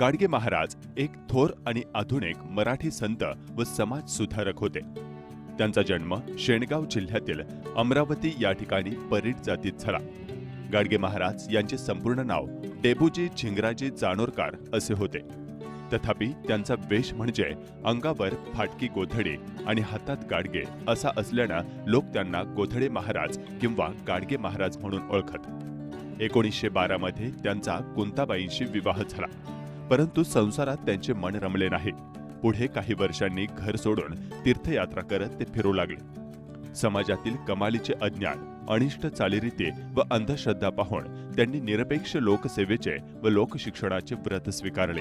गाडगे महाराज एक थोर आणि आधुनिक मराठी संत व समाज सुधारक होते. त्यांचा जन्म शेणगाव जिल्ह्यातील अमरावती या ठिकाणी परीट जातीत झाला. गाडगे महाराज यांचे संपूर्ण नाव डेबूजी झिंगराजी जानोरकार असे होते. तथापि त्यांचा वेश म्हणजे अंगावर फाटकी गोधडी आणि हातात गाडगे असा असल्यानं लोक त्यांना गोधडे महाराज किंवा गाडगे महाराज म्हणून ओळखत. एकोणीसशे बारा मध्ये त्यांचा कुंताबाईंशी विवाह झाला. परंतु संसारात त्यांचे मन रमले नाही. पुढे काही वर्षांनी घर सोडून तीर्थयात्रा करत ते फिरू लागले. समाजातील कमालीचे अज्ञान अनिष्ट चालीरीती व अंधश्रद्धा पाहून त्यांनी निरपेक्ष लोकसेवेचे व लोकशिक्षणाचे व्रत स्वीकारले.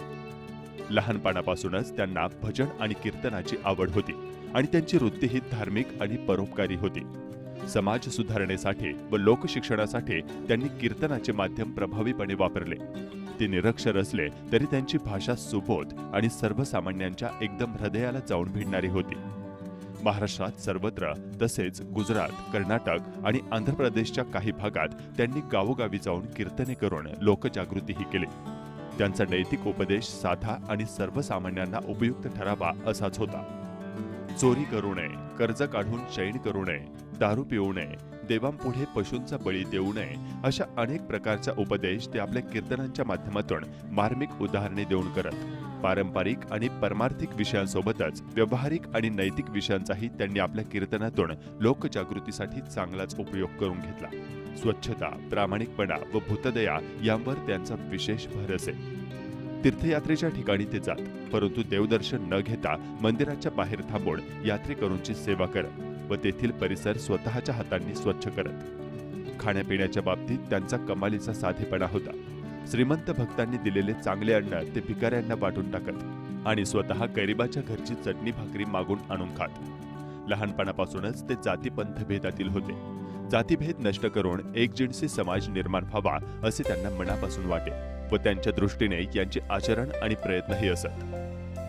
लहानपणापासूनच त्यांना भजन आणि कीर्तनाची आवड होती आणि त्यांची वृत्ती ही धार्मिक आणि परोपकारी होती. समाज सुधारणेसाठी व लोकशिक्षणासाठी त्यांनी कीर्तनाचे माध्यम प्रभावीपणे वापरले. ते निरक्षर असले तरी त्यांची भाषा सुबोध आणि सर्वसामान्यांच्या एकदम हृदयाला जाऊन भिडणारी होती. महाराष्ट्रात सर्वत्र तसेच गुजरात कर्नाटक आणि आंध्र प्रदेशच्या काही भागात त्यांनी गावोगावी जाऊन कीर्तने करून लोकजागृतीही केली. त्यांचा नैतिक उपदेश साधा आणि सर्वसामान्यांना उपयुक्त ठरावा असाच होता. चोरी करू नये कर्ज काढून शयन करू नये दारू पिऊ नये देवांपुढे पशूंचा बळी देऊ नये अशा अनेक प्रकारचा उपदेश ते आपल्या कीर्तनांच्या माध्यमातून मार्मिक उदाहरणे देऊन करत. पारंपरिक आणि परमार्थिक विषयांसोबतच व्यवहारिक आणि नैतिक विषयांचाही त्यांनी आपल्या कीर्तनातून लोकजागृतीसाठी चांगलाच उपयोग करून घेतला. स्वच्छता प्रामाणिकपणा व भूतदया यांवर त्यांचा विशेष भर असे तीर्थयात्रेच्या ठिकाणी ते जात परंतु देवदर्शन न घेता मंदिराच्या बाहेर थांबून यात्रेकरूंची सेवा करत. व तेथील परिसर स्वतःच्या हातांनी स्वच्छ करत. खाण्यापिण्याच्या बाबतीत त्यांचा कमालीचा साधेपणा होता. श्रीमंत भक्तांनी दिलेले चांगले अन्न ते भिकाऱ्यांना वाटून टाकत आणि स्वतः गरिबाच्या घरची चटणी भाकरी मागून आणून खात. लहानपणापासूनच ते जातीपंथभेदातील होते. जातीभेद नष्ट करून एकजिनसी समाज निर्माण व्हावा असे त्यांना मनापासून वाटे व त्यांच्या दृष्टीने यांचे आचरण आणि प्रयत्नही असत.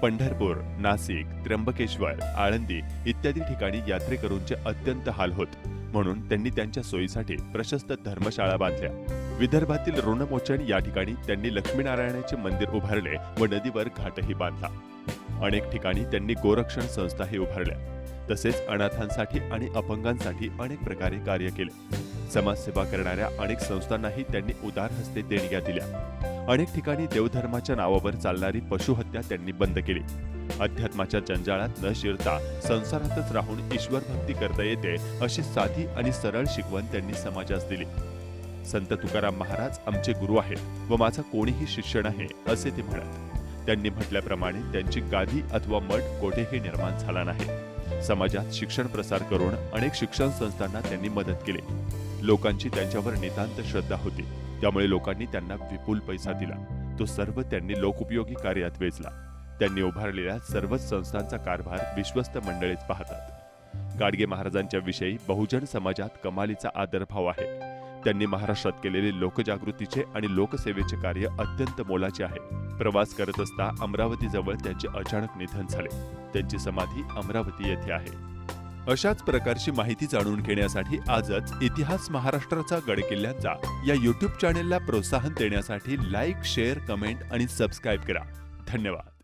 पंढरपूर नाशिक त्र्यंबकेश्वर आळंदी इत्यादी ठिकाणी यात्रेकरूंचे अत्यंत हाल होत. म्हणून त्यांनी त्यांच्या सोयीसाठी प्रशस्त धर्मशाळा बांधल्या. विदर्भातील ऋणमोचन या ठिकाणी त्यांनी लक्ष्मीनारायणाचे मंदिर उभारले व नदीवर घाटही बांधला. अनेक ठिकाणी त्यांनी गोरक्षण संस्थाही उभारल्या. तसेच अनाथांसाठी आणि अपंगांसाठी अनेक प्रकारे कार्य केले. समाजसेवा करणाऱ्या अनेक संस्थांनाही त्यांनी उदार हस्ते देणग्या दिल्या. अनेक ठिकाणी देवधर्माच्या नावावर चालणारी पशुहत्या त्यांनी बंद केली. अध्यात्माच्या जंजाळात न शिरता संसारातच राहून ईश्वर भक्ती करता येते अशी साधी आणि सरळ शिकवण त्यांनी समाजास दिली. संत तुकाराम महाराज आमचे गुरु आहेत व माझा कोणीही शिष्य नाही असे ते म्हणत. त्यांनी म्हटल्याप्रमाणे त्यांची गादी अथवा मठ कोठेही निर्माण झाला नाही. समाजात शिक्षण प्रसार करून अनेक शिक्षण संस्थांना त्यांनी मदत केली. लोकांची त्यांच्यावर नितांत श्रद्धा होती. त्यामुळे लोकांनी त्यांना विपुल पैसा दिला. तो सर्व त्यांनी लोकउपयोगी कार्यात वेचला. त्यांनी उभारलेल्या सर्वच संस्थांचा कारभार विश्वस्त मंडळीच पाहतात. गाडगे महाराजांच्या विषयी बहुजन समाजात कमालीचा आदरभाव आहे. त्यांनी महाराष्ट्रात केलेले लोकजागृतीचे आणि लोकसेवेचे कार्य अत्यंत मोलाचे आहे. प्रवास करत असता अमरावती जवळ त्यांचे अचानक निधन झाले. त्यांची समाधी अमरावती येथे आहे. अशाच प्रकारची माहिती जाणून घेण्यासाठी आजच इतिहास महाराष्ट्राचा गडकिल्ल्यांचा या युट्यूब चॅनेलला प्रोत्साहन देण्यासाठी लाईक शेअर कमेंट आणि सबस्क्राईब करा. धन्यवाद.